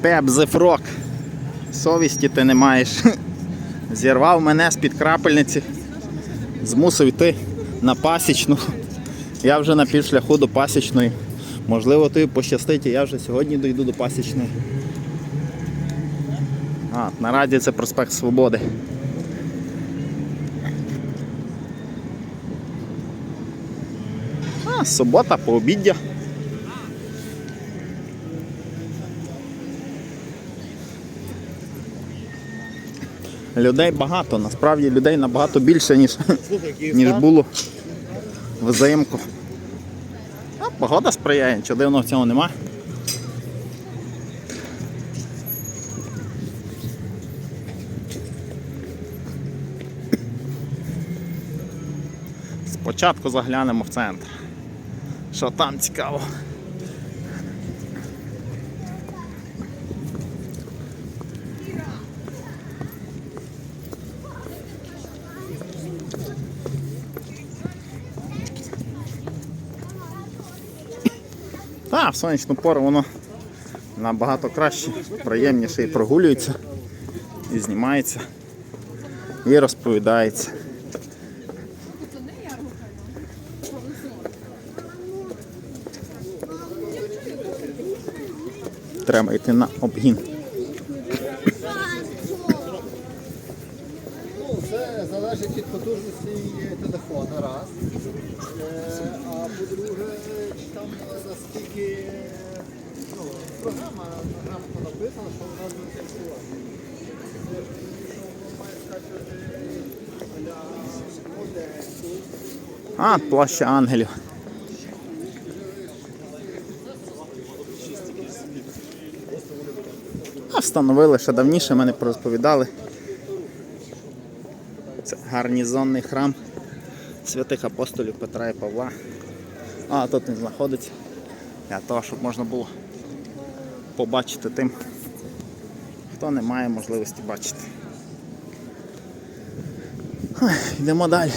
Пепзефрок. Совісті ти не маєш. Зірвав мене з-під крапельниці, змусив йти на пасічну. Я вже на півшляху до пасічної. Можливо, тобі пощастить, і я вже сьогодні дойду до пасічної. А, на раді це проспект Свободи. А, субота, пообіддя. Людей багато, насправді людей набагато більше, ніж, ніж було взимку. А, погода сприяє, нічого дивного в цьому нема. Спочатку заглянемо в центр. Що там цікаво? Так, в сонячну пору воно набагато краще, приємніше і прогулюється, і знімається, і розповідається. Треба йти на обгін. Ну, це залежить від потужності телефона, раз. А, плаща ангелів. А встановили ще давніше, мене розповідали. Це гарнізонний храм святих апостолів Петра і Павла. А тут він знаходиться. Для того, щоб можна було побачити тим, хто не має можливості бачити. Ой, Йдемо далі.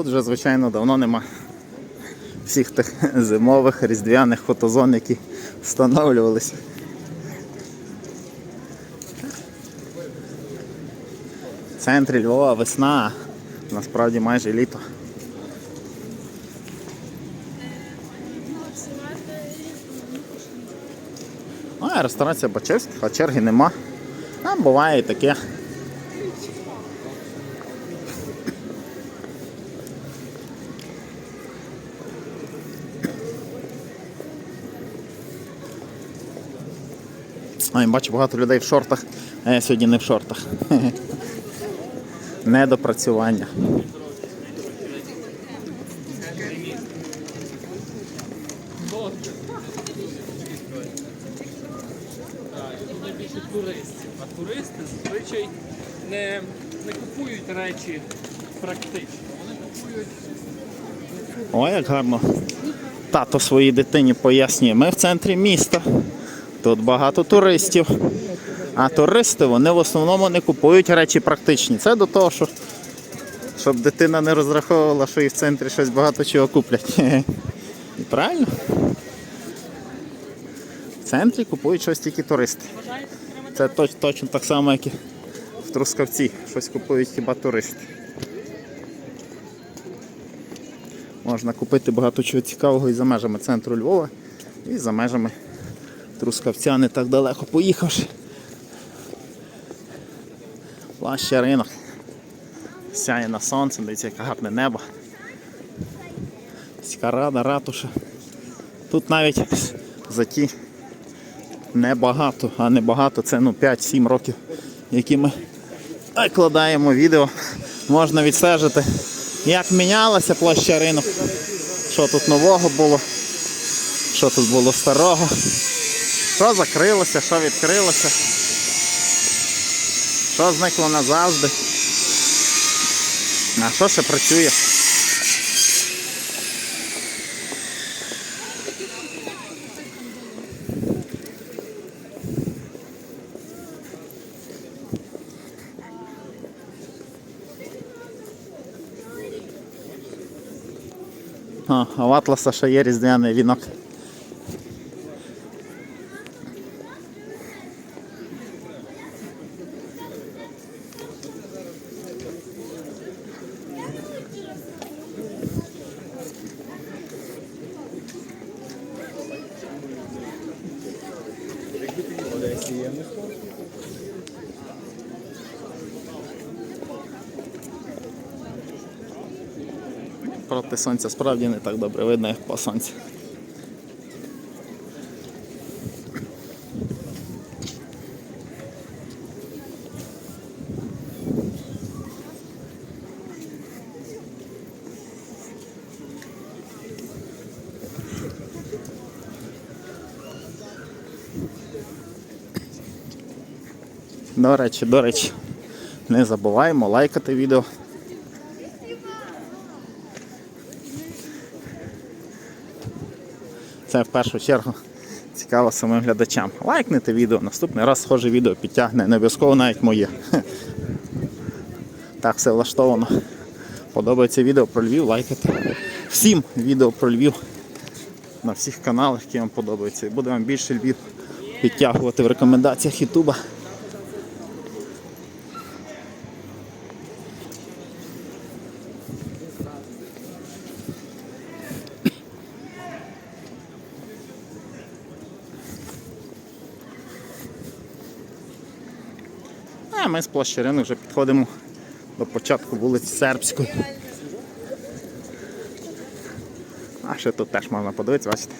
Тут вже, звичайно, давно нема всіх тих зимових різдвяних фотозон, які встановлювалися. В центрі Львова весна, а насправді майже літо. А, ресторація Бачевських, а черги нема. А буває і таке. А, бачу багато людей в шортах, а я сьогодні не в шортах. Недопрацювання. туристів. А туристи зазвичай не, не купують речі практично. Вони купують Ой, як гарно. Тато своїй дитині пояснює, ми в центрі міста. Тут багато туристів. А туристи вони в основному не купують речі практичні. Це до того, що, щоб дитина не розраховувала, що і в центрі щось багато чого куплять. І правильно? В центрі купують щось тільки туристи. Це точ, точно так само, як і в Трускавці. Щось купують хіба туристи. Можна купити багато чого цікавого і за межами центру Львова, і за межами Трускавця не так далеко поїхавши. Плаща ринок. Сяє на сонце, дивіться, яке гарне небо. Сільська ратуша. Тут навіть за ті небагато, а небагато це ну 5-7 років, які ми викладаємо відео. Можна відстежити, як мінялася площа ринок, що тут нового було, що тут було старого, що закрилося, що відкрилося, що зникло назавжди. А що ще працює? А, в Атласа ще є різдвяний вінок. Проти сонця справді не так добре видно, як по сонцю. До речі, до речі, не забуваємо лайкати відео. Це в першу чергу цікаво самим глядачам. Лайкнете відео, наступний раз схоже відео підтягне, не обов'язково навіть моє. Так все влаштовано. Подобається відео про Львів, лайкайте. Всім відео про Львів на всіх каналах, які вам подобаються. І буде вам більше Львів підтягувати в рекомендаціях Ютуба. Ми з площі ринок вже підходимо до початку вулиці Сербської. А ще тут теж можна подивитися, бачите,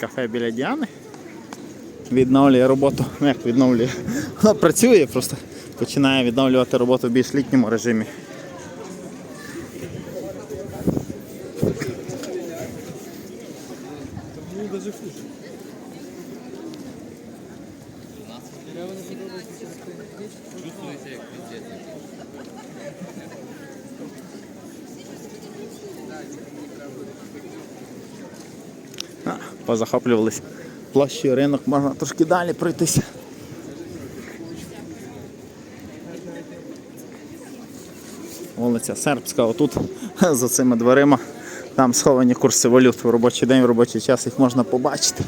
кафе біля Діани. Відновлює роботу. Ну як відновлює? Воно працює, просто починає відновлювати роботу в більш літньому режимі. Позахоплювались площею ринок, можна трошки далі пройтися. Вулиця Сербська, отут за цими дверима. Там сховані курси валют в робочий день, в робочий час їх можна побачити.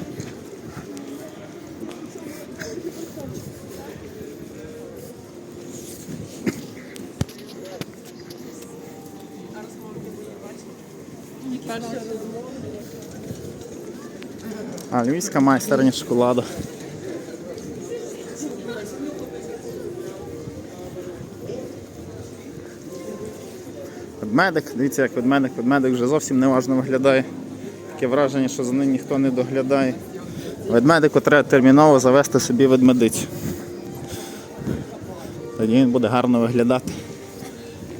А львівська майстерня шоколаду. Ведмедик, дивіться, як ведмедик, ведмедик вже зовсім неважно виглядає. Таке враження, що за ним ніхто не доглядає. Ведмедику треба терміново завести собі ведмедицю. Тоді він буде гарно виглядати.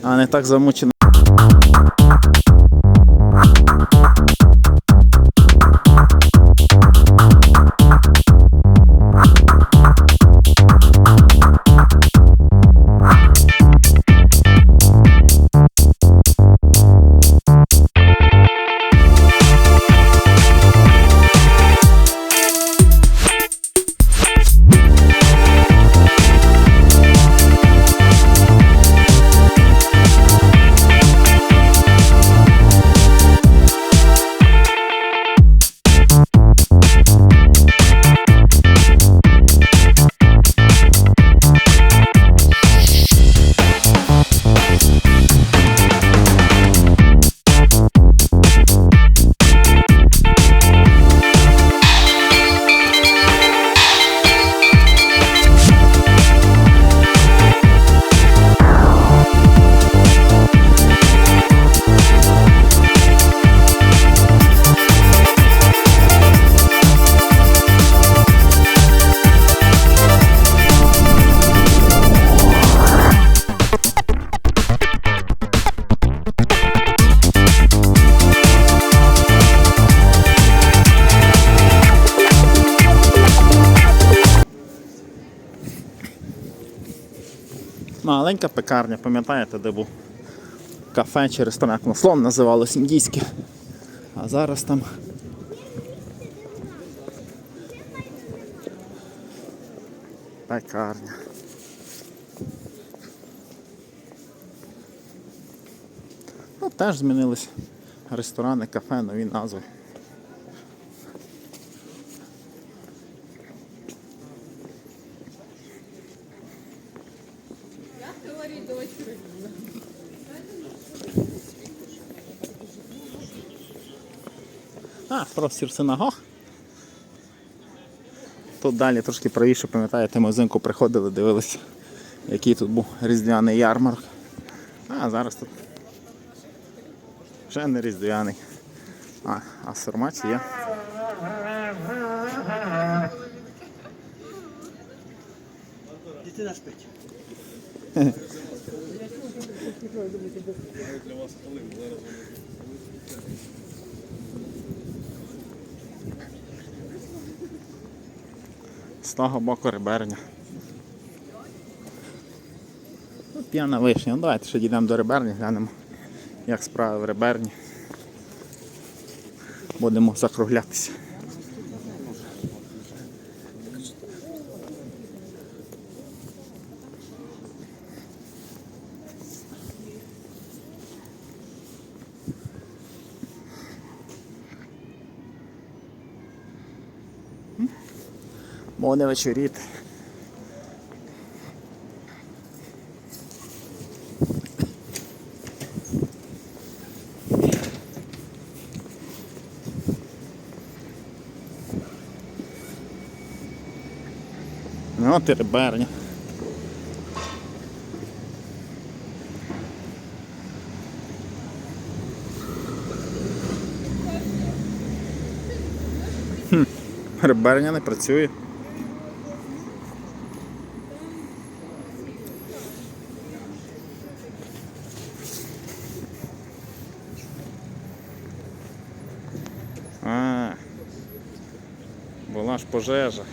А не так замучений. Маленька пекарня, пам'ятаєте, де був кафе чи ресторан, як воно слон називалось індійське. А зараз там. Пекарня. Ну, теж змінились ресторани, кафе, нові назви. Простір синагог. Тут далі трошки правіше, пам'ятаєте, ми взимку приходили, дивилися, який тут був різдвяний ярмарок. А зараз тут вже не різдвяний. А, а сормач є. Дитина спить. боку реберня. Ну, П'яна вишня. Ну, давайте ще дійдемо до реберні, глянемо, як справи в реберні. Будемо закруглятися. Буде вечоріти. Ну, риберня. Хм, риберня не працює. пожежа.